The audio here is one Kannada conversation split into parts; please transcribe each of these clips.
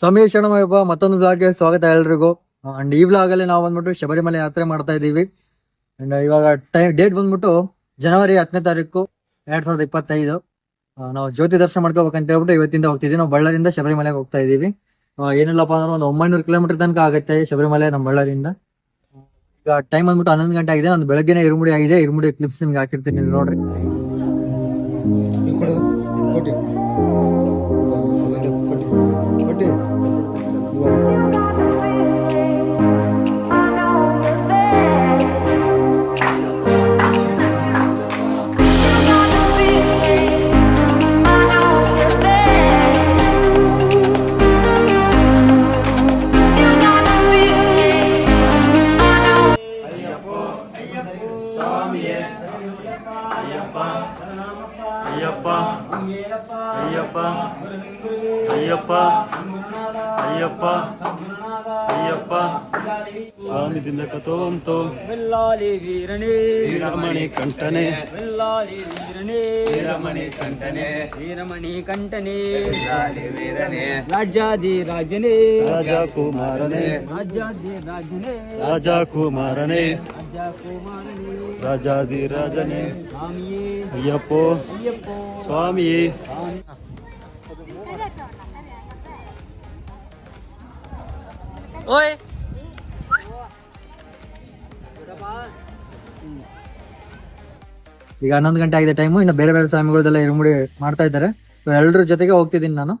ಸ್ವಾಮಿ ಶರಣಮಯ್ಯಪ್ಪ ಮತ್ತೊಂದು ಬ್ಲಾಗ್ಗೆ ಸ್ವಾಗತ ಎಲ್ರಿಗೂ. ಅಂಡ್ ಈ ಬ್ಲಾಗ್ ಅಲ್ಲಿ ನಾವು ಬಂದ್ಬಿಟ್ಟು ಶಬರಿಮಲೆ ಯಾತ್ರೆ ಮಾಡ್ತಾ ಇದ್ದೀವಿ. ಅಂಡ್ ಇವಾಗ ಟೈಮ್ ಡೇಟ್ ಬಂದ್ಬಿಟ್ಟು ಜನವರಿ ಹತ್ತನೇ ತಾರೀಕು ಎರಡ್ ಸಾವಿರದ ಇಪ್ಪತ್ತೈದು. ನಾವು ಜ್ಯೋತಿ ದರ್ಶನ ಮಾಡ್ಕೋಬೇಕಂತ ಹೇಳ್ಬಿಟ್ಟು ಇವತ್ತಿಂದ ಹೋಗ್ತಿದ್ವಿ. ನಾವು ಬಳ್ಳಾರಿಯಿಂದ ಶಬರಿಮಲೆಗೆ ಹೋಗ್ತಾ ಇದ್ದೀವಿ. ಆ, ಏನಿಲ್ಲಪ್ಪ ಅಂದ್ರೆ ಒಂದು ಒಂಬೈನೂರು ಕಿಲೋಮೀಟರ್ ತನಕ ಆಗುತ್ತೆ ಶಬರಿಮಲೆ ನಮ್ಮ ಬಳ್ಳಾರಿಯಿಂದ. ಈಗ ಟೈಮ್ ಬಂದ್ಬಿಟ್ಟು ಹನ್ನೊಂದು ಗಂಟೆ ಆಗಿದೆ. ನಾನು ಬೆಳಗ್ಗೆನೆ ಇರುಮುಡಿ ಆಗಿದೆ. ಇರುಮುಡಿ ಕ್ಲಿಪ್ಸ್ ನಿಮ್ಗೆ ಹಾಕಿರ್ತೀನಿ ನೋಡ್ರಿ. ಕಂಟನೆ ವೀರನೇ ವೀರಮಣಿ ಕಂಟನೆ ವೀರಮಣಿ ಕಂಟನೆ ವೀರನೇ ರಾಜಾದಿ ರಾಜನೇ ರಾಜ ಕುಮಾರನೇ ರಾಜಾದಿ ರಾಜನೇ ರಾಜ ಕುಮಾರನೇ ರಾಜ ಕುಮಾರನೇ ರಾಜಾದಿ ರಾಜನೇ ಸ್ವಾಮಿಯೇ ಅಯ್ಯಪ್ಪೋ ಅಯ್ಯಪ್ಪೋ ಸ್ವಾಮಿಯೇ ಓಯ್ ಈಗ ಹನ್ನೊಂದು ಗಂಟೆ ಆಗಿದೆ ಟೈಮು ಇನ್ನು ಬೇರೆ ಬೇರೆ ಸ್ವಾಮಿಗಳದೆಲ್ಲ ಇರುಮುಡಿ ಮಾಡ್ತಾ ಇದ್ದಾರೆ. ಎಲ್ಲರ ಜೊತೆಗೆ ಹೋಗ್ತಿದ್ದೀನಿ ನಾನು.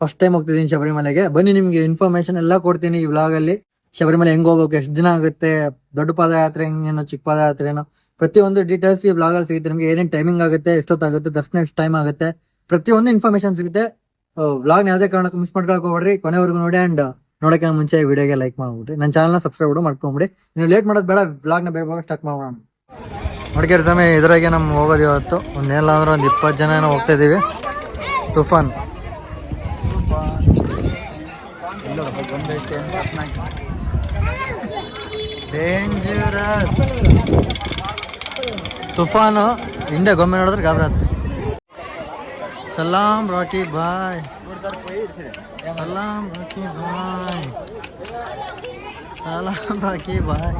ಫಸ್ಟ್ ಟೈಮ್ ಹೋಗ್ತಿದ್ದೀನಿ ಶಬರಿಮಲೆಗೆ. ಬನ್ನಿ ನಿಮಗೆ ಇನ್ಫಾರ್ಮೇಶನ್ ಎಲ್ಲ ಕೊಡ್ತೀನಿ ಈ ವ್ಲಾಗಲ್ಲಿ ಶಬರಿಮಲೆ ಹೆಂಗೆ ಹೋಗ್ಬೇಕು ಎಷ್ಟು ದಿನ ಆಗುತ್ತೆ, ದೊಡ್ಡ ಪಾದಯಾತ್ರೆ ಹೆಂಗೇನು ಚಿಕ್ಕ ಪಾದಯಾತ್ರೆ ಏನೋ? ಪ್ರತಿಯೊಂದು ಡೀಟೇಲ್ಸ್ ಈ ವ್ಲಾಗಲ್ಲಿ ಸಿಗುತ್ತೆ. ನಿಮಗೆ ಏನೇನು ಟೈಮಿಂಗ್ ಆಗುತ್ತೆ, ಎಷ್ಟೊತ್ತಾಗುತ್ತೆ, ದರ್ಶನ ಎಷ್ಟು ಟೈಮ್ ಆಗುತ್ತೆ, ಪ್ರತಿಯೊಂದು ಇನ್ಫಾರ್ಮೇಶನ್ ಸಿಗುತ್ತೆ. ವ್ಲಾಗ್ ಯಾವುದೇ ಕಾರಣಕ್ಕೂ ಮಿಸ್ ಮಾಡ್ಕೊಳಕ್ಕೆ ಹೋಗ್ರಿ ಕೊನೆವರೆಗೂ ನೋಡಿ ಅಂಡ್ ನೋಡೋಕೆ ಮುಂಚೆ ವಿಡಿಯೋಗೆ ಲೈಕ್ ಮಾಡ್ಬಿಡ್ರಿ. ನನ್ನ ಚಾನಲ್ನ ಸಬ್ಸ್ಕ್ರೈಬ್ ಮಾಡ್ಕೊಂಬಿಡಿ. ನೀವು ಲೇಟ್ ಮಾಡೋದು ಬೇಡ ವ್ಲಾಗ್ನ ಬೇಗ ಸ್ಟಾರ್ಟ್ ಮಾಡೋಣ. ನೋಡ್ಕೇರಿ ಸ್ವಾಮಿ, ಇದ್ರಾಗೆ ನಮ್ಗೆ ಹೋಗೋದು ಇವತ್ತು. ಒಂದೇನಿಲ್ಲ ಅಂದ್ರೆ ಒಂದು ಇಪ್ಪತ್ತು ಜನ ಏನೋ ಹೋಗ್ತಾ ಇದ್ದೀವಿ ತುಫಾನ್. ಡೇಂಜರಸ್ ತುಫಾನು. ಹಿಂದೆ ಗೊಮ್ಮೆ ನೋಡಿದ್ರೆ ಗಾಬರಾತ್ ಸಲಾಮ್ ರಾಕಿ ಬಾಯ್. ಸಲಾಮ್ ರಾಕಿ ಬಾಯ್. ಸಲಾಮ್ ರಾಕಿ ಬಾಯ್.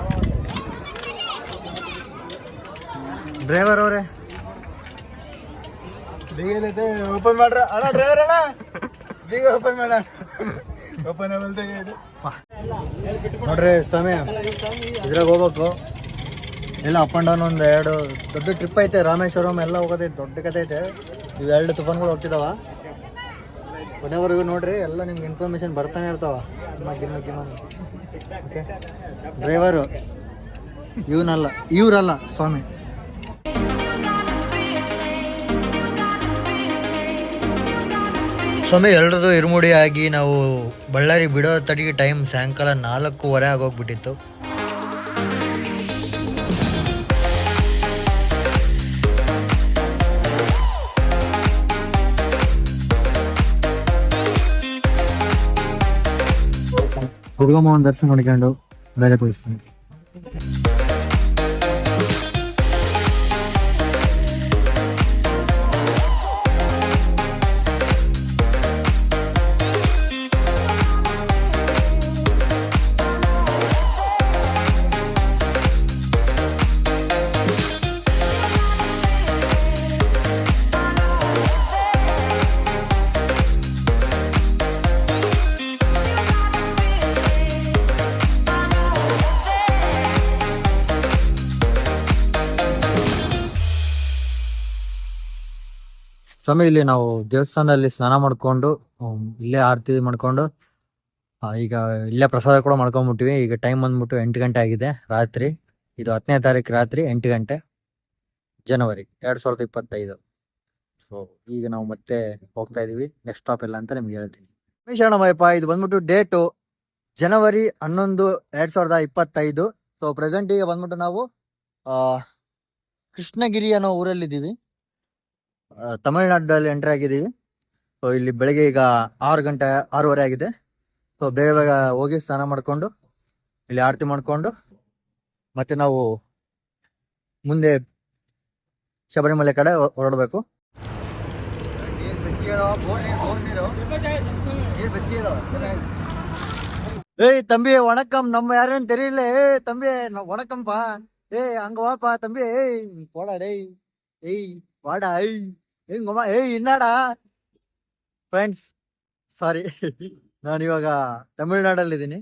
ಡ್ರೈವರ್ ಅವರೇ. ಓಪನ್ ಮಾಡ್ರ. ಅಣ್ಣ ಡ್ರೈವರ್ ಅಣ್ಣ? ಬೀಗ ಓಪನ್ ಮಾಡ. ಓಪನ್ ನೋಡ್ರಿ ಸ್ವಾಮಿ ಇದ್ರಾಗ ಹೋಗ್ಬೇಕು. ಎಲ್ಲ ಅಪ್ ಆ್ಯಂಡ್ ಡೌನ್ ಒಂದು ಎರಡು ದೊಡ್ಡ ಟ್ರಿಪ್ ಐತೆ ರಾಮೇಶ್ವರಂ ಎಲ್ಲ ಹೋಗೋದೈತೆ ದೊಡ್ಡ ಕತೆ ಐತೆ. ಇವೆರಡು ತುಫಾನ್ಗಳು ಹೋಗ್ತಿದಾವ. ಕೊನೆವರೆಗೂ ನೋಡ್ರಿ ಎಲ್ಲ ನಿಮ್ಗೆ ಇನ್ಫಾರ್ಮೇಶನ್ ಬರ್ತಾನೆ ಇರ್ತಾವ. ಮಗ್ಗಿ ಓಕೆ ಡ್ರೈವರು ಇವನಲ್ಲ ಇವರಲ್ಲ ಸ್ವಾಮಿ. ಸ್ವಾಮಿ ಎಲ್ರದ್ದು ಇರುಮುಡಿ ಆಗಿ ನಾವು ಬಳ್ಳಾರಿ ಬಿಡೋ ತಡಿಗೆ ಟೈಮ್ ಸಾಯಂಕಾಲ ನಾಲ್ಕೂವರೆ ಆಗೋಗ್ಬಿಟ್ಟಿತ್ತು. ಹುಡುಗಮ್ಮನ ದರ್ಶನ ಮಾಡ್ಕೊಂಡು ಬೇರೆ ತೋರಿಸ್ತೀನಿ. ಸ್ವಾಮಿ ಇಲ್ಲಿ ನಾವು ದೇವಸ್ಥಾನದಲ್ಲಿ ಸ್ನಾನ ಮಾಡ್ಕೊಂಡು ಇಲ್ಲೇ ಆರತಿ ಮಾಡ್ಕೊಂಡು ಈಗ ಇಲ್ಲೇ ಪ್ರಸಾದ ಕೂಡ ಮಾಡ್ಕೊಂಡ್ಬಿಟ್ಟಿವಿ ಈಗ ಟೈಮ್ ಬಂದ್ಬಿಟ್ಟು ಎಂಟು ಗಂಟೆ ಆಗಿದೆ ರಾತ್ರಿ. ಇದು ಹತ್ತನೇ ತಾರೀಕು ರಾತ್ರಿ ಎಂಟು ಗಂಟೆ ಜನವರಿ, ಎರಡ್ ಸಾವಿರದ ಇಪ್ಪತ್ತೈದು. ಸೊ ಈಗ ನಾವು ಮತ್ತೆ ಹೋಗ್ತಾ ಇದೀವಿ. ನೆಕ್ಸ್ಟ್ ಸ್ಟಾಪ್ ಎಲ್ಲ ಅಂತ ನಿಮ್ಗೆ ಹೇಳ್ತೀನಿ. ಶರಣಮಯ್ಯಪ್ಪ ಇದು ಬಂದ್ಬಿಟ್ಟು ಡೇಟು ಜನವರಿ ಹನ್ನೊಂದು ಎರಡ್ ಸಾವಿರದ ಇಪ್ಪತ್ತೈದು. ಸೊ ಪ್ರೆಸೆಂಟ್ ಈಗ ಬಂದ್ಬಿಟ್ಟು ನಾವು ಕೃಷ್ಣಗಿರಿ ಅನ್ನೋ ಊರಲ್ಲಿದ್ದೀವಿ. ತಮಿಳ್ನಾಡಲ್ಲಿ ಎಂಟ್ರಿ ಆಗಿದ್ದೀವಿ ಸೊ ಇಲ್ಲಿ ಬೆಳಗ್ಗೆ ಈಗ ಆರು ಗಂಟೆ ಆರೂವರೆ ಆಗಿದೆ ಸೊ ಬೇಗ ಬೇಗ ಹೋಗಿ ಸ್ನಾನ ಮಾಡ್ಕೊಂಡು ಇಲ್ಲಿ ಆರತಿ ಮಾಡ್ಕೊಂಡು ಮತ್ತೆ ನಾವು ಮುಂದೆ ಶಬರಿಮಲೆ ಕಡೆ ಹೊ- ಹೊರಡ್ಬೇಕು ஏய் தம்பி வணக்கம் நம்ம யாருன்னு தெரியல ஏய் தம்பி நான் வணக்கம்ப்பா ஏய் அங்க வாப்பா தம்பி ஏய் போடா டேய் ஏய் வாடா ஏய் ಏಯ್ ಗೊಮ್ಮ ಏಯ್ ಇನ್ನಾಡಾ? ಫ್ರೆಂಡ್ಸ್ ಸಾರಿ ನಾನು ಇವಾಗ ತಮಿಳ್ನಾಡಲ್ಲಿದ್ದೀನಿ.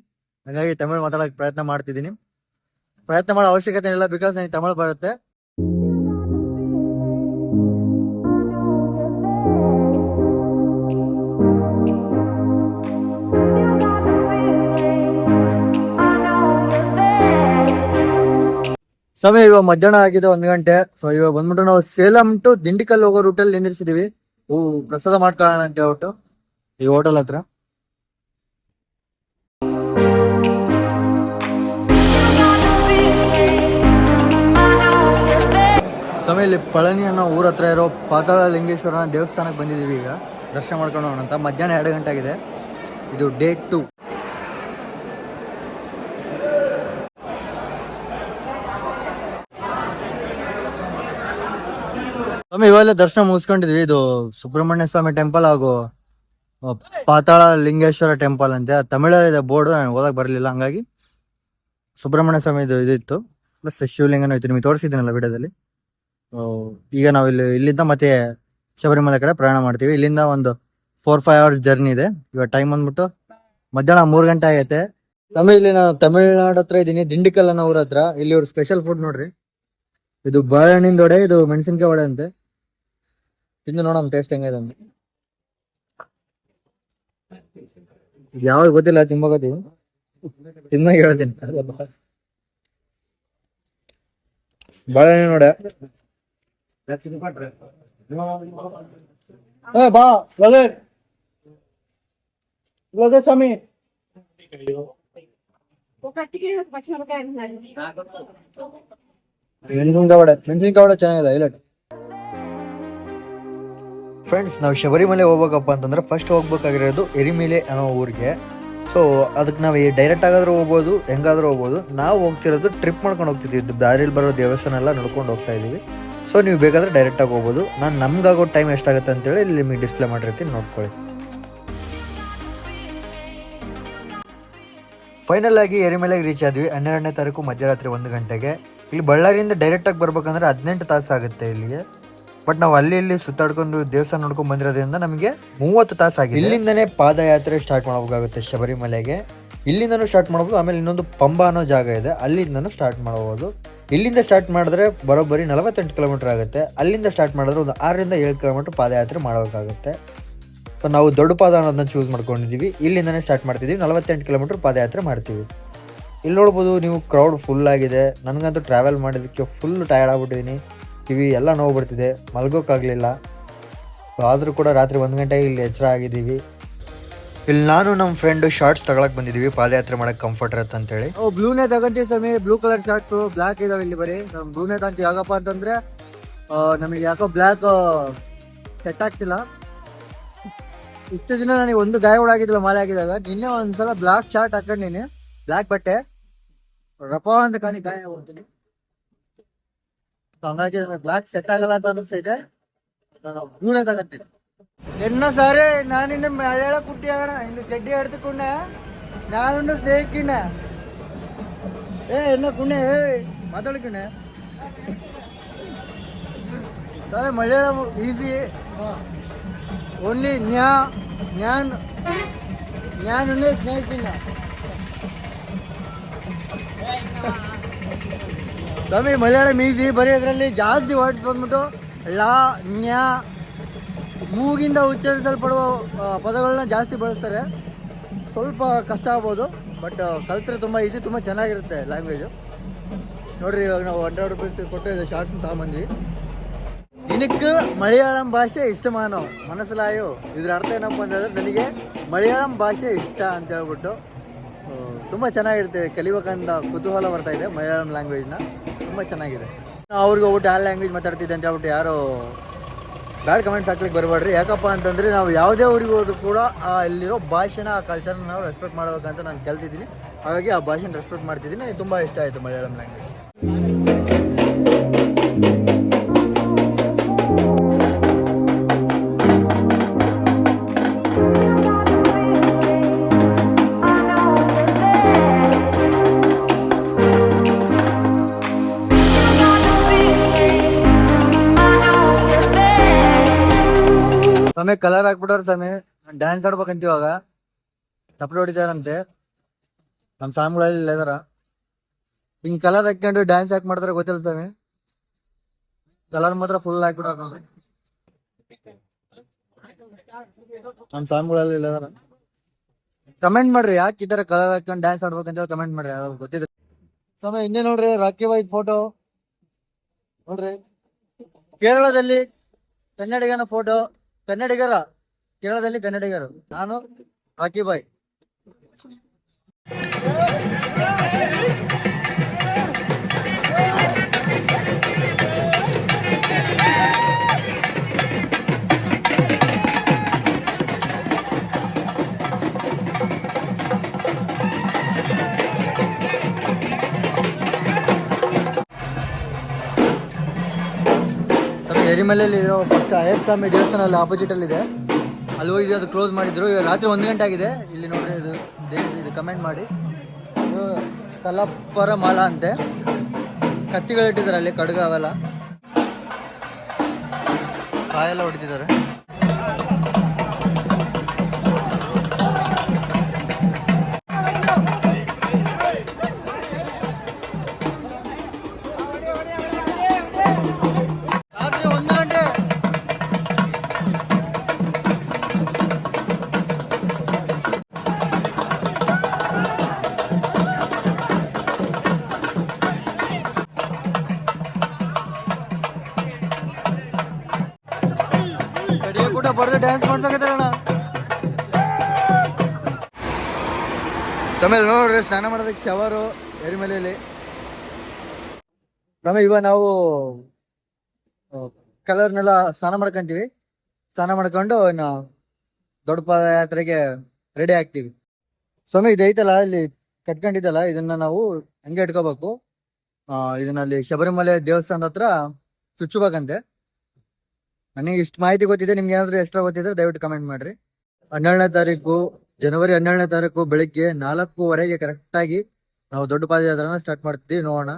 ಹಾಗಾಗಿ ತಮಿಳ್ ಮಾತಾಡೋಕೆ ಪ್ರಯತ್ನ ಮಾಡ್ತಿದ್ದೀನಿ. ಪ್ರಯತ್ನ ಮಾಡೋ ಅವಶ್ಯಕತೆ ಇಲ್ಲ ಬಿಕಾಸ್ ನನಗೆ ತಮಿಳ್ ಬರುತ್ತೆ. ಸಮಯ ಇವಾಗ ಮಧ್ಯಾಹ್ನ ಆಗಿದೆ ಒಂದ್ ಗಂಟೆ. ಸೊ ಇವಾಗ ಬಂದ್ಬಿಟ್ಟು ನಾವು ಸೇಲಂ ಟು ದಿಂಡಿಕಲ್ ಹೋಗೋ ರೂಟಲ್ಲಿ ನಿಂದಿರ್ಸಿದೀವಿ ಹೂ, ಪ್ರಸಾದ ಮಾಡ್ಕೊಳ್ಳೋಣ ಅಂತ ಹೇಳ್ಬಿಟ್ಟು ಈ ಹೋಟೆಲ್ ಹತ್ರ. ಸಮಯ ಇಲ್ಲಿ ಪಳನಿ ಅನ್ನೋ ಊರ ಹತ್ರ ಇರೋ ಪಾತಾಳ ಲಿಂಗೇಶ್ವರನ ದೇವಸ್ಥಾನಕ್ಕೆ ಬಂದಿದೀವಿ ಈಗ. ದರ್ಶನ ಮಾಡ್ಕೊಂಡು ಹೋಗೋಣ ಅಂತ. ಮಧ್ಯಾಹ್ನ ಎರಡು ಗಂಟೆ ಆಗಿದೆ. ಇದು ಡೇ ಟು ಸ್ವಾಮಿ, ಇವಾಗಲೇ ದರ್ಶನ ಮುಗಿಸ್ಕೊಂಡಿದ್ವಿ. ಇದು ಸುಬ್ರಹ್ಮಣ್ಯ ಸ್ವಾಮಿ ಟೆಂಪಲ್ ಹಾಗೂ ಪಾತಾಳ ಲಿಂಗೇಶ್ವರ ಟೆಂಪಲ್ ಅಂತೆ. ತಮಿಳಲ್ಲಿದೆ ಬೋರ್ಡ್, ನಾನು ಓದಕ್ ಬರಲಿಲ್ಲ, ಹಂಗಾಗಿ ಸುಬ್ರಹ್ಮಣ್ಯ ಸ್ವಾಮಿ ಇದು ಇದಿತ್ತು. ಪ್ಲಸ್ ಶಿವಲಿಂಗನೂ ಇತ್ತು. ನಿಮಗೆ ತೋರಿಸಿದ್ದೀನಲ್ಲ ವಿಡಿಯೋದಲ್ಲಿ? ಈಗ ನಾವು ಇಲ್ಲಿ, ಇಲ್ಲಿಂದ ಮತ್ತೆ ಶಬರಿಮಲೆ ಕಡೆ ಪ್ರಯಾಣ ಮಾಡ್ತೀವಿ. ಇಲ್ಲಿಂದ ಒಂದು ಫೋರ್ ಫೈವ್ ಅವರ್ಸ್ ಜರ್ನಿ ಇದೆ. ಇವಾಗ ಟೈಮ್ ಬಂದ್ಬಿಟ್ಟು ಮಧ್ಯಾಹ್ನ ಮೂರು ಗಂಟೆ ಆಗೈತೆ. ತಮಿಳ್ ಇಲ್ಲಿ ನಾನು ತಮಿಳ್ನಾಡು ಹತ್ರ ಇದ್ದೀನಿ. ದಿಂಡಿಕಲ್ ಅನ್ನೋ ಊರ ಹತ್ರ. ಇಲ್ಲಿ ಅವ್ರ ಸ್ಪೆಷಲ್ ಫುಡ್ ನೋಡ್ರಿ. ಇದು ಬಾಳೆಹಣ್ಣಿನ ವಡೆ, ಇದು ಮೆಣಸಿನ್ಕಾಯಿ ವಡೆ ಅಂತೆ. ತಿಂದು ನೋಡೋಣ ಟೇಸ್ಟ್ ಹೆಂಗೈತೆ ಅಂತ. ಯಾವ್ದು ಗೊತ್ತಿಲ್ಲ ತಿನ್ಬೇಕತ್ತೀವಿ ತಿನ್ನ ಹೇಳ್ತೀನಿ. ಬಾಳೆಹಣ್ಣು ನೋಡ. ಬಾ ಸ್ವಾಮಿ. ಮೆಣಸಿನ್ಕಾಯಿ ಮೆಣಸಿನ್ಕಾಯಿ ಚೆನ್ನಾಗಿದೆ ಹೈಲೈಟ್ ಫ್ರೆಂಡ್ಸ್ ನಾವು ಶಬರಿಮಲೆ ಹೋಗ್ಬೇಕಪ್ಪ ಅಂತಂದ್ರೆ ಫಸ್ಟ್ ಹೋಗ್ಬೇಕಾಗಿರೋದು ಎರಿಮಿಲೆ ಅನ್ನೋ ಊರಿಗೆ. ಸೊ ಅದಕ್ಕೆ ನಾವು ಡೈರೆಕ್ಟ್ ಆಗಾದ್ರೂ ಹೋಗ್ಬೋದು, ಹೆಂಗಾದ್ರೂ ಹೋಗ್ಬೋದು. ನಾವು ಹೋಗ್ತಿರೋದು ಟ್ರಿಪ್ ಮಾಡ್ಕೊಂಡು ಹೋಗ್ತಿದ್ವಿ. ದಾರಿಯಲ್ಲಿ ಬರೋ ದೇವಸ್ಥಾನ ಎಲ್ಲ ನೋಡ್ಕೊಂಡು ಹೋಗ್ತಾ ಇದೀವಿ. ಸೊ ನೀವು ಬೇಕಾದ್ರೆ ಡೈರೆಕ್ಟ್ ಆಗಿ ಹೋಗ್ಬೋದು. ನಾನು ನಮ್ಗಾಗೋ ಟೈಮ್ ಎಷ್ಟಾಗುತ್ತೆ ಅಂತೇಳಿ ಇಲ್ಲಿ ನಿಮಗೆ ಡಿಸ್ಪ್ಲೇ ಮಾಡಿರ್ತೀನಿ, ನೋಡ್ಕೊಳ್ಳಿ. ಫೈನಲ್ ಆಗಿ ಎರಿಮೆಲೆಗೆ ರೀಚ್ ಆದ್ವಿ. ಹನ್ನೆರಡನೇ ತಾರೀಕು ಮಧ್ಯರಾತ್ರಿ ಒಂದು ಗಂಟೆಗೆ. ಇಲ್ಲಿ ಬಳ್ಳಾರಿಯಿಂದ ಡೈರೆಕ್ಟಾಗಿ ಬರ್ಬೇಕಂದ್ರೆ ಹದಿನೆಂಟು ತಾಸು ಆಗುತ್ತೆ ಇಲ್ಲಿಗೆ. ಬಟ್ ನಾವು ಅಲ್ಲಿ ಇಲ್ಲಿ ಸುತ್ತಾಡ್ಕೊಂಡು ದೇವಸ್ಥಾನ ನೋಡ್ಕೊಂಡು ಬಂದಿರೋದ್ರಿಂದ ನಮಗೆ ಮೂವತ್ತು ತಾಸು ಆಗಿದೆ. ಇಲ್ಲಿಂದನೇ ಪಾದಯಾತ್ರೆ ಸ್ಟಾರ್ಟ್ ಮಾಡಬೇಕಾಗುತ್ತೆ ಶಬರಿಮಲೆಗೆ. ಇಲ್ಲಿಂದನೂ ಸ್ಟಾರ್ಟ್ ಮಾಡ್ಬೋದು, ಆಮೇಲೆ ಇನ್ನೊಂದು ಪಂಬ ಅನ್ನೋ ಜಾಗ ಇದೆ, ಅಲ್ಲಿಂದನೂ ಸ್ಟಾರ್ಟ್ ಮಾಡಬಹುದು ಇಲ್ಲಿಂದ ಸ್ಟಾರ್ಟ್ ಮಾಡಿದ್ರೆ ಬರೋಬ್ಬರಿ ನಲವತ್ತೆಂಟು ಕಿಲೋಮೀಟರ್ ಆಗುತ್ತೆ. ಅಲ್ಲಿಂದ ಸ್ಟಾರ್ಟ್ ಮಾಡಿದ್ರೆ ಒಂದು ಆರರಿಂದ ಏಳು ಕಿಲೋಮೀಟರ್ ಪಾದಯಾತ್ರೆ ಮಾಡಬೇಕಾಗುತ್ತೆ. ಸೊ ನಾವು ದೊಡ್ಡ ಪಾದ ಅನ್ನೋದನ್ನ ಚೂಸ್ ಮಾಡ್ಕೊಂಡಿದ್ದೀವಿ. ಇಲ್ಲಿಂದನೇ ಸ್ಟಾರ್ಟ್ ಮಾಡ್ತಿದ್ದೀವಿ, ನಲವತ್ತೆಂಟು ಕಿಲೋಮೀಟರ್ ಪಾದಯಾತ್ರೆ ಮಾಡ್ತೀವಿ. ಇಲ್ಲಿ ನೋಡ್ಬೋದು, ನೀವು ಕ್ರೌಡ್ ಫುಲ್ ಆಗಿದೆ. ನನಗಂತೂ ಟ್ರಾವೆಲ್ ಮಾಡೋದಕ್ಕೆ ಫುಲ್ ಟಯರ್ಡ್ ಆಗ್ಬಿಟ್ಟಿದ್ದೀನಿ. ಕಿವಿ ಎಲ್ಲ ನೋವು ಬರ್ತಿದೆ, ಮಲ್ಗೋಕ್ಕಾಗಲಿಲ್ಲ. ಆದರೂ ಕೂಡ ರಾತ್ರಿ ಒಂದು ಗಂಟೆಗೆ ಇಲ್ಲಿ ಎಚ್ಚರ ಆಗಿದ್ದೀವಿ. ಇಲ್ಲಿ ನಾನು ನಮ್ಮ ಫ್ರೆಂಡು ಶಾರ್ಟ್ಸ್ ತಗೊಳಕ್ ಬಂದಿದ್ದೀವಿ, ಪಾದಯಾತ್ರೆ ಮಾಡಕ್ ಕಂಫರ್ಟ್ ಇರುತ್ತೆ ಅಂತೇಳಿ. ಬ್ಲೂನೇ ತಗೊಂತೀವಿ ಸಮಯ ಬ್ಲೂ ಕಲರ್ ಶಾರ್ಟ್ಸ್ ಬ್ಲಾಕ್ ಇದಾವೆ ಇಲ್ಲಿ ಬರೀ. ಬ್ಲೂನೇ ತಗೊಂತೀವಿ. ಯಾಕಪ್ಪ ಅಂತಂದ್ರೆ ನಮಗೆ ಯಾಕೋ ಬ್ಲ್ಯಾಕ್ ಸೆಟ್ ಆಗ್ತಿಲ್ಲ. ಇಷ್ಟು ದಿನ ನನಗೆ ಒಂದು ಗಾಯ ಕೂಡ ಆಗಿದ್ದಿಲ್ಲ, ಮಾಲೆ ಆಗಿದಾಗ ನಿನ್ನೆ ಒಂದ್ಸಲ ಬ್ಲಾಕ್ ಶಾರ್ಟ್ ಹಾಕೊಂಡಿನಿ ಬ್ಲಾಕ್ ಬಟ್ಟೆ. ರಪ ಅಂತ ಕಾಣಿ ಗಾಯ ಹೋಗ್ತೀನಿ ಸೊ ಹಂಗಾಗಿ ನನಗೆ ಬ್ಲಾಕ್ ಸೆಟ್ ಆಗಲ್ಲ ಅಂತ ಅನಿಸ್ತಿದೆ ನಾನು ಬ್ಲೂನೇ ತಗತ್ತೀನಿ ಎನ್ನ ಸಾರಿ, ನಾನಿನ್ನು ಮಳೆಯಾಳ ಕುಟ್ಟಿ ಆಗೋಣ. ಇನ್ನು ಚಡ್ಡಿ ಎಡ್ದುಕೊಂಡ ನಾನು ಸ್ನೇಹಿಕಿಣ ಏ, ಎನ್ನ ಕುಣ್ಣೆ ಮಾತಾಡ್ಕೊಂಡ ಸಾರಿ, ಮಲಯಾಳಂ ಈಸಿ ಓನ್ಲಿ ನ್ಯಾ ಜ್ಞಾನ್ ಜ್ಞಾನ ಸ್ನೇಹಿಕಿಣ ಸ್ವಾಮಿ, ಮಲಯಾಳಂ ಈಸಿ ಬರೀ ಅದರಲ್ಲಿ ಜಾಸ್ತಿ ವರ್ಡ್ಸ್ ಬಂದ್ಬಿಟ್ಟು ಲ, ನ್ಯಾ, ಮೂಗಿಂದ ಉಚ್ಚರಿಸಲ್ಪಡುವ ಪದಗಳನ್ನ ಜಾಸ್ತಿ ಬಳಸ್ತಾರೆ. ಸ್ವಲ್ಪ ಕಷ್ಟ ಆಗ್ಬೋದು ಬಟ್ ಕಲ್ತ್ರೆ ತುಂಬ ಈಸಿ ತುಂಬ ಚೆನ್ನಾಗಿರುತ್ತೆ ಲ್ಯಾಂಗ್ವೇಜು ನೋಡ್ರಿ, ಇವಾಗ ನಾವು ಹಂಡ್ರೆಡ್ ರುಪೀಸ್ ಕೊಟ್ಟು ಶಾರ್ಟ್ಸ್ ತಗೊಂಬಂದ್ವಿ. ನಿನಕ್ಕೆ ಮಲಯಾಳಂ ಭಾಷೆ ಇಷ್ಟಮಾನೋ? ಮನಸ್ಸಲಾಯೋ? ಇದ್ರ ಅರ್ಥ ಏನಪ್ಪ ಅಂತಂದ್ರೆ ನನಗೆ ಮಲಯಾಳಂ ಭಾಷೆ ಇಷ್ಟ ಅಂತ ಹೇಳ್ಬಿಟ್ಟು ತುಂಬ ಚೆನ್ನಾಗಿರುತ್ತೆ. ಕಲಿಬೇಕಂತ ಕುತೂಹಲ ಬರ್ತಾ ಇದೆ ಮಲಯಾಳಂ ಲ್ಯಾಂಗ್ವೇಜ್ನ ತುಂಬ ಚೆನ್ನಾಗಿದೆ. ಅವ್ರಿಗೆ ಹೋಗ್ಬಿಟ್ಟು ಆ ಲ್ಯಾಂಗ್ವೇಜ್ ಮಾತಾಡ್ತಿದ್ದೆ ಅಂತ ಹೇಳ್ಬಿಟ್ಟು ಯಾರು ಬ್ಯಾಡ್ ಕಮೆಂಟ್ಸ್ ಹಾಕ್ಲಿಕ್ಕೆ ಬರಬೇಡ್ರಿ. ಯಾಕಪ್ಪ ಅಂತಂದ್ರೆ ನಾವು ಯಾವುದೇ ಊರಿಗೆ ಹೋದ್ರು ಕೂಡ ಅಲ್ಲಿರೋ ಭಾಷೆನ, ಆ ಕಲ್ಚರ್ನ ನಾವು ರೆಸ್ಪೆಕ್ಟ್ ಮಾಡ್ಬೇಕಂತ ನಾನು ಕಲ್ತಿದ್ದೀನಿ. ಹಾಗಾಗಿ ಆ ಭಾಷೆನ ರೆಸ್ಪೆಕ್ಟ್ ಮಾಡ್ತಿದ್ದೀನಿ. ನನಗೆ ತುಂಬ ಇಷ್ಟ ಆಯಿತು ಮಲಯಾಳಂ ಲ್ಯಾಂಗ್ವೇಜ್ ಸ್ವಾಮಿ ಕಲರ್ ಹಾಕ್ಬಿಟ್ಟಾರ ಸ್ವಾಮಿ. ಡ್ಯಾನ್ಸ್ ಆಡ್ಬೇಕಂತ ಇವಾಗ. ತಪ್ಪಲು ಹೊಡಿತಾರಂತೆ. ನಮ್ಮ ಸ್ವಾಮಿಗಳಲ್ಲಿ ಇಲ್ಲದಾರ ಹಿಂಗ್ ಕಲರ್ ಹಾಕೊಂಡು ಡ್ಯಾನ್ಸ್ ಹಾಕಿ ಮಾಡಿದ್ರೆ ಗೊತ್ತಿಲ್ಲ ಸ್ವಾಮಿ. ಕಲರ್ ಮಾತ್ರ ಫುಲ್ ಹಾಕ್ಬಿಟ್ಟಾರ ನಮ್ ಸ್ವಾಮಿಗಳಲ್ಲಿ ಇಲ್ಲ ಇದಾರ. ಕಮೆಂಟ್ ಮಾಡ್ರಿ ಯಾಕೆ ಈ ತರ ಕಲರ್ ಹಾಕೊಂಡು ಡ್ಯಾನ್ಸ್ ಆಡ್ಬೇಕಂತ ಕಮೆಂಟ್ ಮಾಡ್ರಿ. ಅದ್ ಗೊತ್ತಿದೆ ಸ್ವಾಮಿ, ಇನ್ನೇ ನೋಡ್ರಿ ರಾಕಿ ವೈಟ್ ಫೋಟೋ ನೋಡ್ರಿ. ಕೇರಳದಲ್ಲಿ ಕನ್ನಡಿಗನ ಫೋಟೋ ಕನ್ನಡಿಗರ ಕೇರಳದಲ್ಲಿ ಕನ್ನಡಿಗರು. ನಾನು ಬಾಯ್ ಸ್ವಾಮಿ ಎರಿಮಲೆಯಲ್ಲಿ ಇರೋ ಫಸ್ಟ್ ಅಯ್ಯಪ್ಪ ಸ್ವಾಮಿ ದೇವಸ್ಥಾನ ಅಲ್ಲಿ ಆಪೋಸಿಟ್ ಅಲ್ಲಿ ಇದೆ. ಅಲ್ಲಿ ಹೋಗಿ ಅದು ಕ್ಲೋಸ್ ಮಾಡಿದ್ರು. ಇವಾಗ ರಾತ್ರಿ ಒಂದು ಗಂಟೆ ಆಗಿದೆ. ಇಲ್ಲಿ ನೋಡ್ರಿ, ಇದು ಇದು ಕಮೆಂಟ್ ಮಾಡಿ. ಇದು ಕಲಪ್ಪರ ಮಾಲ ಅಂತೆ. ಕತ್ತಿಗಳು ಇಟ್ಟಿದ್ದಾರೆ ಅಲ್ಲಿ, ಕಡ್ಗ ಅವೆಲ್ಲ. ಕಾಯೆಲ್ಲ ಹೊಡಿತಿದ್ದಾರೆ ಕಡಿಗೆ ಬರ್ದು ಡ್ಯಾನ್ಸ್ ಮಾಡ್ಸಕತ್ತಾರಣ ಆಮೇಲೆ ನೋಡ್ರಿ, ಸ್ನಾನ ಮಾಡೋದಕ್ಕೆ ಶವರು ಎರಿಮಲೆಯಲ್ಲಿ ಆಮೇಲೆ ಇವಾಗ ನಾವು ಕಲರ್ನೆಲ್ಲ ಸ್ನಾನ ಮಾಡ್ಕೊಂತೀವಿ. ಸ್ನಾನ ಮಾಡ್ಕೊಂಡು ಇನ್ನು ದೊಡ್ಡ ಪಾದಯಾತ್ರೆಗೆ ರೆಡಿ ಆಗ್ತೀವಿ. ಸ್ವಾಮಿ ಇದೈತಲ್ಲ ಇಲ್ಲಿ ಕಟ್ಕೊಂಡಿದ್ದಲ್ಲ, ಇದನ್ನ ನಾವು ಹಂಗೆ ಇಟ್ಕೋಬೇಕು. ಇದನ್ನಲ್ಲಿ ಶಬರಿಮಲೆ ದೇವಸ್ಥಾನದ ಹತ್ರ ಚುಚ್ಚಬೇಕಂತೆ. ನನಗೆ ಇಷ್ಟು ಮಾಹಿತಿ ಗೊತ್ತಿದೆ ನಿಮ್ಗೆ ಏನಾದ್ರು ಎಕ್ಸ್ಟ್ರಾ ಗೊತ್ತಿದ್ರೆ ದಯವಿಟ್ಟು ಕಮೆಂಟ್ ಮಾಡ್ರಿ. ಹನ್ನೆರಡನೇ ತಾರೀಕು ಜನವರಿ ಹನ್ನೆರಡನೇ ತಾರೀಕು ಬೆಳಿಗ್ಗೆ ನಾಲ್ಕೂವರೆಗೆ ಕರೆಕ್ಟ್ ಆಗಿ ನಾವು ದೊಡ್ಡ ಪಾದಯಾತ್ರೆನ ಸ್ಟಾರ್ಟ್ ಮಾಡ್ತೀವಿ ನೋಡೋಣ.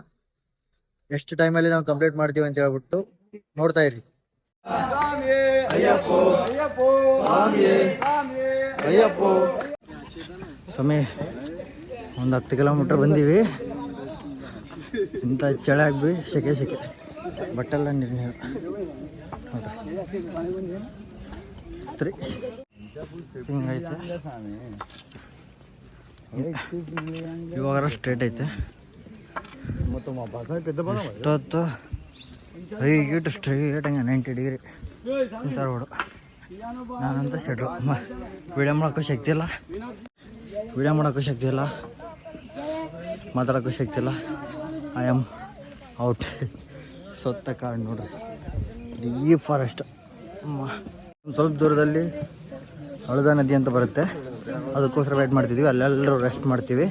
ಎಷ್ಟು ಟೈಮಲ್ಲಿ ನಾವು ಕಂಪ್ಲೀಟ್ ಮಾಡ್ತೀವಿ ಅಂತ ಹೇಳ್ಬಿಟ್ಟು ನೋಡ್ತಾ ಇರಿ. ಸಮಯ ಸ್ವಾಮಿ ಒಂದು ಹತ್ತು ಕಿಲೋಮೀಟರ್ ಬಂದೀವಿ. ಇಂಥ ಚಳಿ ಆಗ್ಬಿ ಸೆಕೆ ಸೆಕೆ ಬಟ್ಟೆಲ್ಲ ನೀರು ನೋಡ್ರಿ ಹಿಂಗೈತೆ. ಇವಾಗ ಸ್ಟ್ರೇಟ್ ಐತೆ. ಇಷ್ಟೊತ್ತು ಹೈಗಿಟ್ಟು ಸ್ಟ್ರೇಟ್ ಹಂಗೆ ನೈಂಟಿ ಡಿಗ್ರಿ. ಇಂಥ ರೋಡು ನಾನಂತ ಶೆಟ್ರು ವಿಡಿಯೋ ಮಾಡೋಕ್ಕೂ ಶಕ್ತಿ ಇಲ್ಲ. ವಿಡಿಯೋ ಮಾಡೋಕ್ಕೂ ಶಕ್ತಿ ಇಲ್ಲ. ಮಾತಾಡೋಕ್ಕೂ ಶಕ್ತಿ ಇಲ್ಲ. ಐ ಆಮ್ ಔಟ್ ಸೊತ್ತ ಕಾಡು ನೋಡ್ರಿ. ಡೀಪ್ ಫಾರೆಸ್ಟ್ ಸ್ವಲ್ಪ ದೂರದಲ್ಲಿ ಹಳದ ನದಿ ಅಂತ ಬರುತ್ತೆ. ಅದಕ್ಕೋಸ್ಕರ ವೇಟ್ ಮಾಡ್ತಿದ್ವಿ. ಅಲ್ಲೆಲ್ಲರೂ ರೆಸ್ಟ್ ಮಾಡ್ತೀವಿ.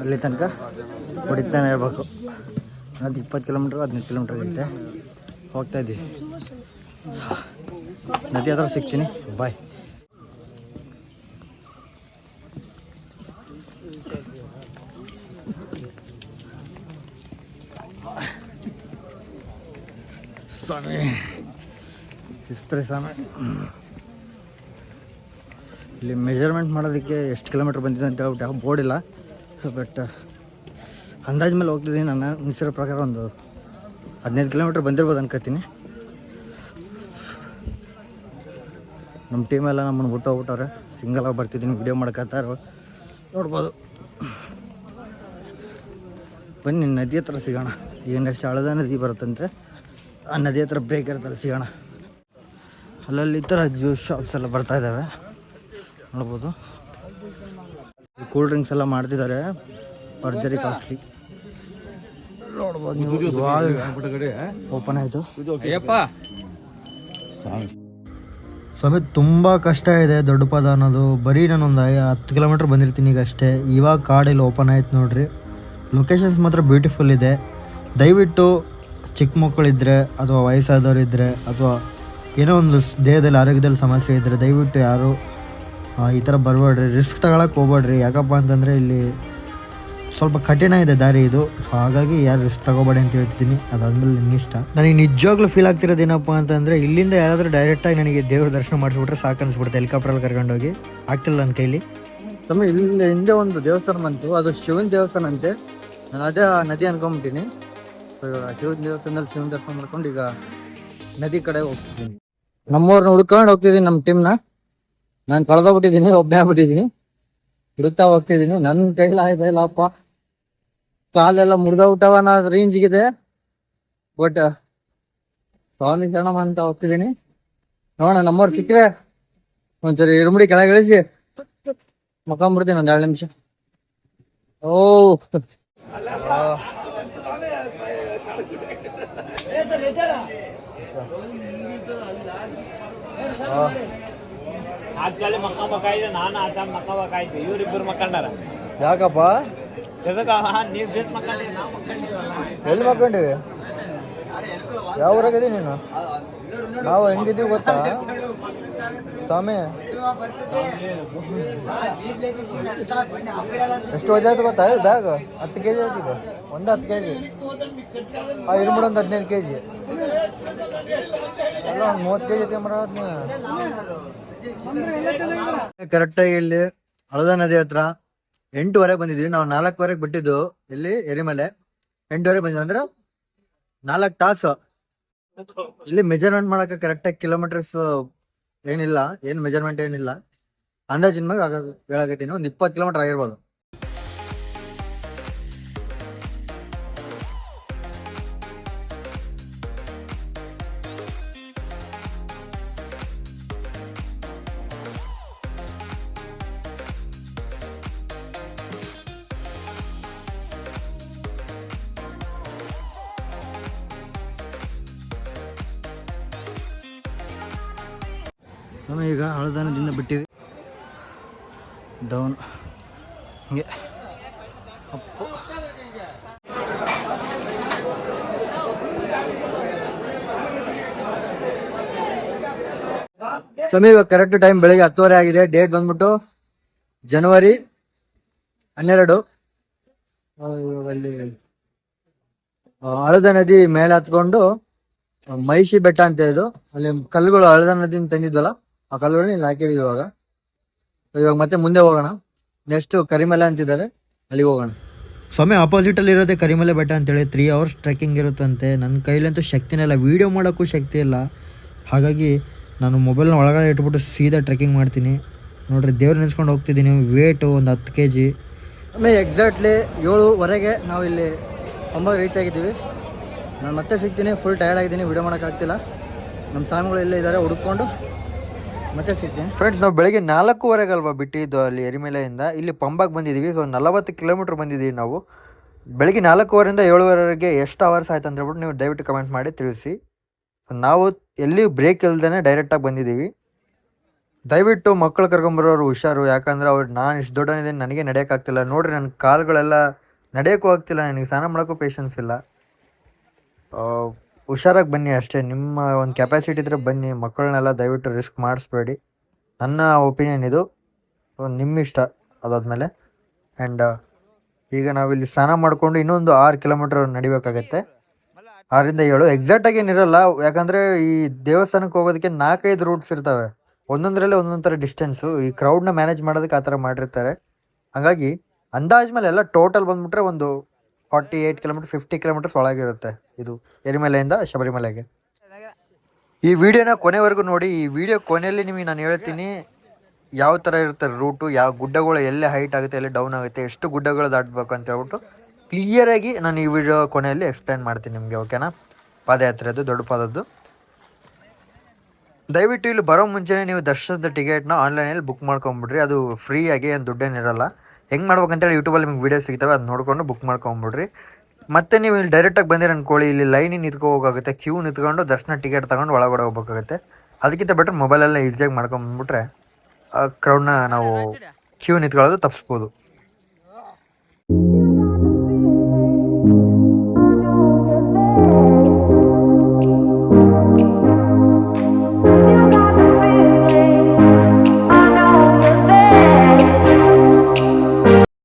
ಅಲ್ಲಿ ತನಕ ಹೊಡಿತಾನೆ ಇರಬೇಕು. ಅದು ಇಪ್ಪತ್ತು ಕಿಲೋಮೀಟ್ರ್ ಹದಿನೈದು ಕಿಲೋಮೀಟ್ರ್ ಇರುತ್ತೆ ಹೋಗ್ತಾ ಇದ್ದೀವಿ ನದಿ ಹತ್ರ ಸಿಗ್ತೀನಿ. ಬಾಯ್ ಸ್ವಾಮಿ ಇಸ್ತ್ರಿ ಇಲ್ಲಿ ಮೆಜರ್ಮೆಂಟ್ ಮಾಡೋದಕ್ಕೆ ಎಷ್ಟು ಕಿಲೋಮೀಟ್ರ್ ಬಂದಿದೆ ಅಂತ ಹೇಳ್ಬಿಟ್ಟು ಯಾವ ಬೋರ್ಡ್ ಇಲ್ಲ. ಬಟ್ ಅಂದಾಜು ಮೇಲೆ ಹೋಗ್ತಿದ್ದೀನಿ ನಾನು. ಅನಿಸಿರೋ ಪ್ರಕಾರ ಒಂದು ಹದಿನೈದು ಕಿಲೋಮೀಟ್ರ್ ಬಂದಿರ್ಬೋದು ಅನ್ಕೋತೀನಿ. ನಮ್ಮ ಟೀಮೆಲ್ಲ ನಮ್ಮನ್ನು ಬಿಟ್ಟು ಹೋಗ್ಬಿಟ್ಟವ್ರೆ. ಸಿಂಗಲಾಗಿ ಬರ್ತಿದ್ದೀನಿ ವಿಡಿಯೋ ಮಾಡ್ಕೊತಾರೋ ನೋಡ್ಬೋದು. ಬನ್ನಿ, ನದಿ ಹತ್ರ ಸಿಗೋಣ. ಏನಷ್ಟು ಹಳದ ನದಿ ಬರುತ್ತಂತೆ. ಆ ನದಿ ಹತ್ರ ಬ್ರೇಕ್ ಇರ್ತಾರೆ ಸಿಗೋಣ. ಅಲ್ಲಲ್ಲಿ ಈ ಥರ ಜ್ಯೂಸ್ ಶಾಪ್ಸ್ ಎಲ್ಲ ಬರ್ತಾ ಇದ್ದಾವೆ ನೋಡ್ಬೋದು. ಕೂಲ್ ಡ್ರಿಂಕ್ಸ್ ಎಲ್ಲ ಮಾಡ್ತಿದ್ದಾರೆ. ಭರ್ಜರಿ ಕಾಸ್ಟ್ಲಿ ನೋಡ್ಬೋದು ನೀವು. ಓಪನ್ ಆಯಿತು. ಸ್ವಾಮಿ ತುಂಬ ಕಷ್ಟ ಇದೆ ದೊಡ್ಡ ಪದ ಅನ್ನೋದು. ಬರೀ ನಾನೊಂದು ಹತ್ತು ಕಿಲೋಮೀಟ್ರ್ ಬಂದಿರ್ತೀನಿ ಈಗ ಅಷ್ಟೇ. ಇವಾಗ ಕಾಡಿಲ್ಲಿ ಓಪನ್ ಆಯ್ತು ನೋಡ್ರಿ. ಲೊಕೇಶನ್ಸ್ ಮಾತ್ರ ಬ್ಯೂಟಿಫುಲ್ ಇದೆ. ದಯವಿಟ್ಟು ಚಿಕ್ಕ ಮಕ್ಕಳಿದ್ರೆ ಅಥವಾ ವಯಸ್ಸಾದವರು ಇದ್ದರೆ ಅಥವಾ ಏನೋ ಒಂದು ದೇಹದಲ್ಲಿ ಆರೋಗ್ಯದಲ್ಲಿ ಸಮಸ್ಯೆ ಇದ್ದರೆ ದಯವಿಟ್ಟು ಯಾರು ಈ ಥರ ಬರಬೇಡ್ರಿ ರಿಸ್ಕ್ ತಗೊಳಕ್ಕೆ ಹೋಗ್ಬೇಡ್ರಿ ಯಾಕಪ್ಪ ಅಂತಂದರೆ ಇಲ್ಲಿ ಸ್ವಲ್ಪ ಕಠಿಣ ಇದೆ ದಾರಿ ಇದು. ಹಾಗಾಗಿ ಯಾರು ರಿಸ್ಕ್ ತಗೋಬೇಡಿ ಅಂತ ಹೇಳ್ತಿದ್ದೀನಿ. ಅದಾದಮೇಲೆ ನಿಮ್ಮ ಇಷ್ಟ. ನನಗೆ ನಿಜವಾಗ್ಲೂ ಫೀಲ್ ಆಗ್ತಿರೋದೇನಪ್ಪ ಅಂತಂದರೆ ಇಲ್ಲಿಂದ ಯಾರಾದರೂ ಡೈರೆಕ್ಟಾಗಿ ನನಗೆ ದೇವ್ರ ದರ್ಶನ ಮಾಡಿಸ್ಬಿಟ್ರೆ ಸಾಕು ಅನಿಸ್ಬಿಡುತ್ತೆ ಹೆಲಿಕಾಪ್ಟ್ರಲ್ಲಿ ಕರ್ಕೊಂಡೋಗಿ. ಆಗ್ತಿಲ್ಲ ನನ್ನ ಕೈಲಿ. ಸಮಯ ಇಲ್ಲಿ ಹಿಂದೆ ಒಂದು ದೇವಸ್ಥಾನ ಬಂತು. ಅದು ಶಿವನ ದೇವಸ್ಥಾನ ಅಂತೆ. ನಾನು ಅದೇ ನದಿ ಅನ್ಕೊಂಬಿಟ್ಟಿನಿ. ಶಿವನ ದೇವಸ್ಥಾನದಲ್ಲಿ ಶಿವನ ದರ್ಶನ ಮಾಡ್ಕೊಂಡು ಈಗ ನದಿ ಕಡೆ ಹೋಗ್ತಿದ್ದೀನಿ. ನಮ್ಮವ್ರನ್ನ ಹುಡ್ಕೊಂಡು ಹೋಗ್ತಿದ್ದೀನಿ ನಮ್ಮ ಟೀಮ್ನ ನಾನು ಕಳೆದೋಗ್ಬಿಟ್ಟಿದ್ದೀನಿ ಒಬ್ಬನೇ ಆಗ್ಬಿಟ್ಟಿದ್ದೀನಿ. ಹುಡುಕ್ತಾ ಹೋಗ್ತಿದ್ದೀನಿ. ನನ್ನ ಆಯ್ತಾ ಇಲ್ಲಪ್ಪ. ಕಾಲೆಲ್ಲ ಮುರಿದೋಗ್ಬಿಟ್ಟವ ರೇಂಜ್ ರೇಂಜ್ಗಿದೆ ಬಟ್ ಸ್ವಾಮಿ ಶರಣಮ್ಮ ಅಂತ ಹೋಗ್ತಿದ್ದೀನಿ. ನೋಡ ನಮ್ಮವ್ರು ಸಿಕ್ಕ್ರೆ ಒಂದ್ಸರಿ ಇರುಮುಡಿ ಕೆಳಗೆ ಇಳಿಸಿ. ಮಕ್ಕಂಬಿಡ್ತೀನಿ ಒಂದ್ ಎರಡು ನಿಮಿಷ. ಓ ಆಚಾಲಿ ನಾನು ಇವ್ರಿಬ್ರು ಮಕ್ಕಂಡಾರ? ಯಾಕಪ್ಪ? ಎದಕ್ಕ? ನೀವ್ ಬೇಸ್ ಮಕ್ಕಂಡಿ ಎಲ್ಲಿ ಮಕ್ಕೊಂಡಿವಿ ಯಾವ ಊರಾಗಿದ್ದೀವಿ ನೀನು? ನಾವು ಹೆಂಗಿದ್ದೀವಿ ಗೊತ್ತಾ? ಸ್ವಾಮಿ. ಎಷ್ಟು ವಜೆ ಆಯ್ತು ಗೊತ್ತಾ ಬ್ಯಾಗ್ ಹತ್ತು ಕೆ ಜಿ ಹೋಗಿದೆ ಒಂದು ಹತ್ತು ಕೆ ಜಿ ಆ ಇರ್ಬಿಡು ಒಂದು ಹದಿನೈದು ಕೆ ಜಿ ಅಲ್ಲ ಒಂದು ಮೂವತ್ತು ಕೆ ಜಿ ತಿಂಬರೋದ್ ಕರೆಕ್ಟಾಗಿ ಇಲ್ಲಿ ಹಳದ ನದಿ ಹತ್ರ ಎಂಟುವರೆಗೆ ಬಂದಿದ್ವಿ ನಾವು ನಾಲ್ಕುವರೆಗೆ ಬಿಟ್ಟಿದ್ದು ಇಲ್ಲಿ ಎರಿಮಲೆ. ಎಂಟುವರೆಗೆ ಬಂದಿದ್ವಿ ಅಂದ್ರೆ ನಾಲ್ಕು ತಾಸು. ಇಲ್ಲಿ ಮೆಜರ್ಮೆಂಟ್ ಮಾಡಕ ಕರೆಕ್ಟ್ ಆಗಿ ಕಿಲೋಮೀಟರ್ಸ್ ಏನಿಲ್ಲ, ಏನು ಮೆಜರ್ಮೆಂಟ್ ಏನಿಲ್ಲ. ಅಂದಾಜಿನ ಮ್ಯಾಗ ಹೇಳಕತ್ತೀನಿ, ಒಂದು ಇಪ್ಪತ್ತು ಕಿಲೋಮೀಟರ್ ಆಗಿರ್ಬೋದು. ನಾವು ಈಗ ಹಳದಾನದಿಂದ ಬಿಟ್ಟಿದೆ. ಡೌನ್ ಹಿಂಗೆ. ಅಪ್ಪು. ಇವಾಗ ಕರೆಕ್ಟ್ ಟೈಮ್ ಬೆಳಿಗ್ಗೆ ಹತ್ತುವರೆ ಆಗಿದೆ. ಡೇಟ್ ಬಂದ್ಬಿಟ್ಟು ಜನವರಿ ಹನ್ನೆರಡು. ಅಲ್ಲಿ ಹಳದ ನದಿ ಮೇಲೆ ಹತ್ಕೊಂಡು ಮಹಿಷಿ ಬೆಟ್ಟ ಅಂತ ಇದು. ಅಲ್ಲಿ ಕಲ್ಲುಗಳು ಹಳದ ನದಿಯಿಂದ ತಂದಿದ್ವಲ್ಲ? ಆ ಕಲ್ಲುಗಳನ್ನ ಇಲ್ಲಿ ಹಾಕಿದೀವಿ ಇವಾಗ. ಇವಾಗ ಮತ್ತೆ ಮುಂದೆ ಹೋಗೋಣ. ನೆಕ್ಸ್ಟ್ ಕರಿಮಲೆ ಅಂತಿದ್ದಾರೆ. ಅಲ್ಲಿಗೆ ಹೋಗೋಣ. ಸ್ವಾಮಿ ಆಪೋಸಿಟ್ ಅಲ್ಲಿ ಇರೋದೇ ಕರಿಮಲೆ ಬೆಟ್ಟ ಅಂತೇಳಿ ತ್ರೀ ಅವರ್ಸ್ ಟ್ರೆಕ್ಕಿಂಗ್ ಇರುತ್ತಂತೆ. ನನ್ನ ಕೈಲಂತೂ ಶಕ್ತಿನೇ ಇಲ್ಲ. ವಿಡಿಯೋ ಮಾಡೋಕ್ಕೂ ಶಕ್ತಿ ಇಲ್ಲ. ಹಾಗಾಗಿ ನಾನು ಮೊಬೈಲ್ನ ಒಳಗಡೆ ಇಟ್ಬಿಟ್ಟು ಸೀದಾ ಟ್ರೆಕ್ಕಿಂಗ್ ಮಾಡ್ತೀನಿ. ನೋಡ್ರಿ ದೇವ್ರು ನೆನೆಸ್ಕೊಂಡು ಹೋಗ್ತಿದ್ದೀನಿ. ವೇಟು ಒಂದು ಹತ್ತು ಕೆ ಜಿ ಆಮೇಲೆ ಎಕ್ಸಾಕ್ಟ್ಲಿ ಏಳುವರೆಗೆ ನಾವು ಇಲ್ಲಿ ಒಂಬತ್ತು ರೀಚ್ ಆಗಿದ್ದೀವಿ. ನಾನು ಮತ್ತೆ ಸಿಗ್ತೀನಿ. ಫುಲ್ ಟಯರ್ಡ್ ಆಗಿದ್ದೀನಿ. ವಿಡಿಯೋ ಮಾಡೋಕ್ಕಾಗ್ತಿಲ್ಲ ನಮ್ಮ ಸ್ವಾಮಿಗಳು ಇಲ್ಲೇ ಇದ್ದಾರೆ. ಹುಡ್ಕೊಂಡು ಮತ್ತೆ ಸಿಗ್ತೀನಿ ಫ್ರೆಂಡ್ಸ್ ನಾವು ಬೆಳಗ್ಗೆ ನಾಲ್ಕೂವರೆಗೆ ಅಲ್ವಾ ಬಿಟ್ಟಿದ್ದು ಅಲ್ಲಿ ಎರಿಮೆಲೆಯಿಂದ? ಇಲ್ಲಿ ಪಂಬಾಗೆ ಬಂದಿದ್ದೀವಿ ಸೊ ನಲವತ್ತು ಕಿಲೋಮೀಟ್ರ್ ಬಂದಿದ್ದೀವಿ ನಾವು. ಬೆಳಗ್ಗೆ ನಾಲ್ಕೂವರೆಯಿಂದ ಏಳುವರೆಗೆ ಎಷ್ಟು ಅವರ್ಸ್ ಆಯ್ತು ಅಂತ ಹೇಳ್ಬಿಟ್ಟು ನೀವು ದಯವಿಟ್ಟು ಕಮೆಂಟ್ ಮಾಡಿ, ತಿಳಿಸಿ. ಸೊ ನಾವು ಎಲ್ಲಿ ಬ್ರೇಕ್ ಇಲ್ದೇ ಡೈರೆಕ್ಟಾಗಿ ಬಂದಿದ್ದೀವಿ ದಯವಿಟ್ಟು ಮಕ್ಕಳು ಕರ್ಕೊಂಬರೋರು ಹುಷಾರು, ಯಾಕಂದ್ರೆ ಅವ್ರು ನಾನು ಇಷ್ಟು ದೊಡ್ಡನಿದ್ದೀನಿ ನನಗೆ ನಡೆಯೋಕ್ಕಾಗ್ತಿಲ್ಲ ನೋಡ್ರಿ, ನನ್ನ ಕಾಲುಗಳೆಲ್ಲ ನಡೆಯೋಕ್ಕೂ ಆಗ್ತಿಲ್ಲ, ನನಗೆ ಸ್ನಾನ ಮಾಡೋಕ್ಕೂ ಪೇಷನ್ಸ್ ಇಲ್ಲ. ಹುಷಾರಾಗಿ ಬನ್ನಿ ಅಷ್ಟೇ. ನಿಮ್ಮ ಒಂದು ಕೆಪಾಸಿಟಿ ಇದ್ರೆ ಬನ್ನಿ. ಮಕ್ಕಳನ್ನೆಲ್ಲ ದಯವಿಟ್ಟು ರಿಸ್ಕ್ ಮಾಡಿಸ್ಬೇಡಿ. ನನ್ನ ಒಪಿನಿಯನ್ ಇದು. ನಿಮ್ಮ ಇಷ್ಟ ಅದಾದಮೇಲೆ. ಆ್ಯಂಡ್ ಈಗ ನಾವಿಲ್ಲಿ ಸ್ನಾನ ಮಾಡಿಕೊಂಡು ಇನ್ನೊಂದು ಆರು ಕಿಲೋಮೀಟರ್ ನಡಿಬೇಕಾಗತ್ತೆ. ಆರಿಂದ ಏಳು. ಎಕ್ಸಾಕ್ಟಾಗಿ ಏನಿರಲ್ಲ ಯಾಕಂದರೆ ಈ ದೇವಸ್ಥಾನಕ್ಕೆ ಹೋಗೋದಕ್ಕೆ ನಾಲ್ಕೈದು ರೂಟ್ಸ್ ಇರ್ತವೆ. ಒಂದೊಂದರಲ್ಲಿ ಒಂದೊಂದು ಥರ ಡಿಸ್ಟೆನ್ಸು ಈ ಕ್ರೌಡ್ನ ಮ್ಯಾನೇಜ್ ಮಾಡೋದಕ್ಕೆ ಆ ಥರ ಮಾಡಿರ್ತಾರೆ. ಹಾಗಾಗಿ, ಅಂದಾಜು ಮೇಲೆ ಎಲ್ಲ ಟೋಟಲ್ ಬಂದ್ಬಿಟ್ರೆ ಒಂದು forty eight kilometre fifty kilometres ಒಳಗಿರುತ್ತೆ ಇದು ಎರಿಮಲೆಯಿಂದ ಶಬರಿಮಲೆಗೆ. ಈ ವಿಡಿಯೋನ ಕೊನೆವರೆಗೂ ನೋಡಿ, ಈ ವಿಡಿಯೋ ಕೊನೆಯಲ್ಲಿ ನಿಮಗೆ ನಾನು ಹೇಳ್ತೀನಿ, ಯಾವ ಥರ ಇರುತ್ತೆ ರೂಟು ಯಾವ ಗುಡ್ಡಗಳು ಎಲ್ಲಿ ಹೈಟ್ ಆಗುತ್ತೆ, ಎಲ್ಲಿ ಡೌನ್ ಆಗುತ್ತೆ, ಎಷ್ಟು ಗುಡ್ಡಗಳು ದಾಟಬೇಕು ಅಂತ ಹೇಳ್ಬಿಟ್ಟು ಕ್ಲಿಯರಾಗಿ ನಾನು ಈ ವಿಡಿಯೋ ಕೊನೆಯಲ್ಲಿ ಎಕ್ಸ್ಪ್ಲೈನ್ ಮಾಡ್ತೀನಿ ನಿಮಗೆ ಓಕೆನಾ ಪಾದಯಾತ್ರೆದು ದೊಡ್ಡ ಪಾದದ್ದು. ದಯವಿಟ್ಟು ಇಲ್ಲಿ ಬರೋ ಮುಂಚೆನೇ ನೀವು ದರ್ಶನದ ಟಿಕೆಟ್ನ ಆನ್ಲೈನಲ್ಲಿ ಬುಕ್ ಮಾಡ್ಕೊಂಬಿಡ್ರಿ ಅದು ಫ್ರೀಯಾಗಿ ಏನು ದುಡ್ಡೇನಿರಲ್ಲ. ಹೆಂಗೆ ಮಾಡ್ಬೇಕಂತೇಳಿ ಯೂಟ್ಯೂಬಲ್ಲಿ ನಿಮ್ಗೆ ವೀಡಿಯೋ ಸಿಗ್ತವೆ ಅದು ನೋಡಿಕೊಂಡು ಬುಕ್ ಮಾಡ್ಕೊಂಬಿಡ್ರಿ ಮತ್ತೆ ನೀವು ಇಲ್ಲಿ ಡೈರೆಕ್ಟಾಗಿ ಬಂದಿರ ಅನ್ಕೊಳ್ಳಿ ಇಲ್ಲಿ ಲೈನಿಗೆ ನಿಂತ್ಕೊ ಹೋಗಾಗುತ್ತೆ ಕ್ಯೂ ನಿಂತ್ಕೊಂಡು ದರ್ಶನ ಟಿಕೆಟ್ ತೊಗೊಂಡು ಒಳಗಡೆ ಹೋಗ್ಬೇಕಾಗುತ್ತೆ ಅದಕ್ಕಿಂತ ಬೆಟರ್ ಮೊಬೈಲಲ್ಲೇ ಈಸಿಯಾಗಿ ಮಾಡ್ಕೊಂಬಿಟ್ರೆ ಕ್ರೌಡ್ನ ನಾವು ಕ್ಯೂ ನಿಂತ್ಕೊಳ್ಳೋದು ತಪ್ಪಿಸ್ಬೋದು